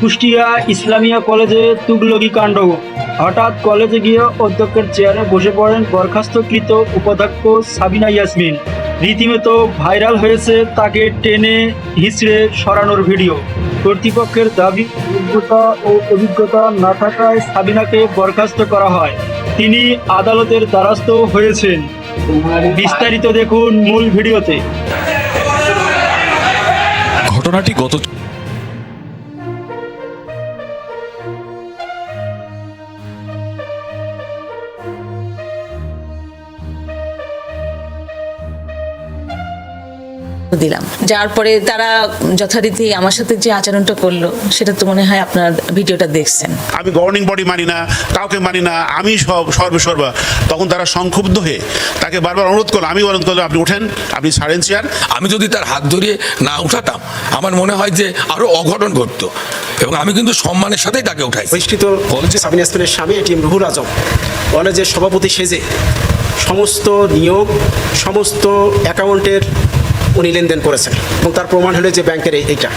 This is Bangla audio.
কুষ্টিয়া ইসলামিয়া কলেজে তুগলকি কাণ্ড। হঠাৎ কলেজে গিয়ে অধ্যক্ষের চেয়ারে বসে পড়েন বরখাস্তকৃত উপাধ্যক্ষ সাবিনা ইয়াসমিন। রীতিমতো ভাইরাল হয়েছে তাকে টেনে হিঁচড়ে সরানোর ভিডিও। কর্তৃপক্ষের দাবি যোগ্যতা ও অভিজ্ঞতা না থাকায় সাবিনাকে বরখাস্ত করা হয়। তিনি আদালতের দ্বারস্থ হয়েছেন। বিস্তারিত দেখুন মূল ভিডিওতে। ঘটনাটি গত দিলাম। যার পরে তারা যথারীতি আমার সাথে যে আচরণটা করল সেটা তো মনে হয় আপনার ভিডিওটা দেখছেন। আমি গভর্নিং বডি মানি না কাউকে মানি না আমি সব সর্বসর্বা তখন তারা সংক্ষুব্ধ হয়ে তাকে বারবার অনুরোধ করল আমি অনুরোধ করলাম আপনি ওঠেন আপনি ছাড়েন চেয়ার আমি যদি তার হাত ধরিয়ে না উঠাতাম আমার মনে হয় যে আরও অঘটন ঘটতো। এবং আমি কিন্তু সম্মানের সাথেই তাকে উঠাই বহিষ্কৃত কলেজে সাবিনা ইয়াসমিনের স্বামী এটিএম রুহুল আজম। কলেজের সভাপতি সেজে সমস্ত নিয়োগ সমস্ত অ্যাকাউন্টের উনি লেনদেন করেছেন। এবং তার প্রমাণ হলো যে ব্যাংকের এই- এইটা।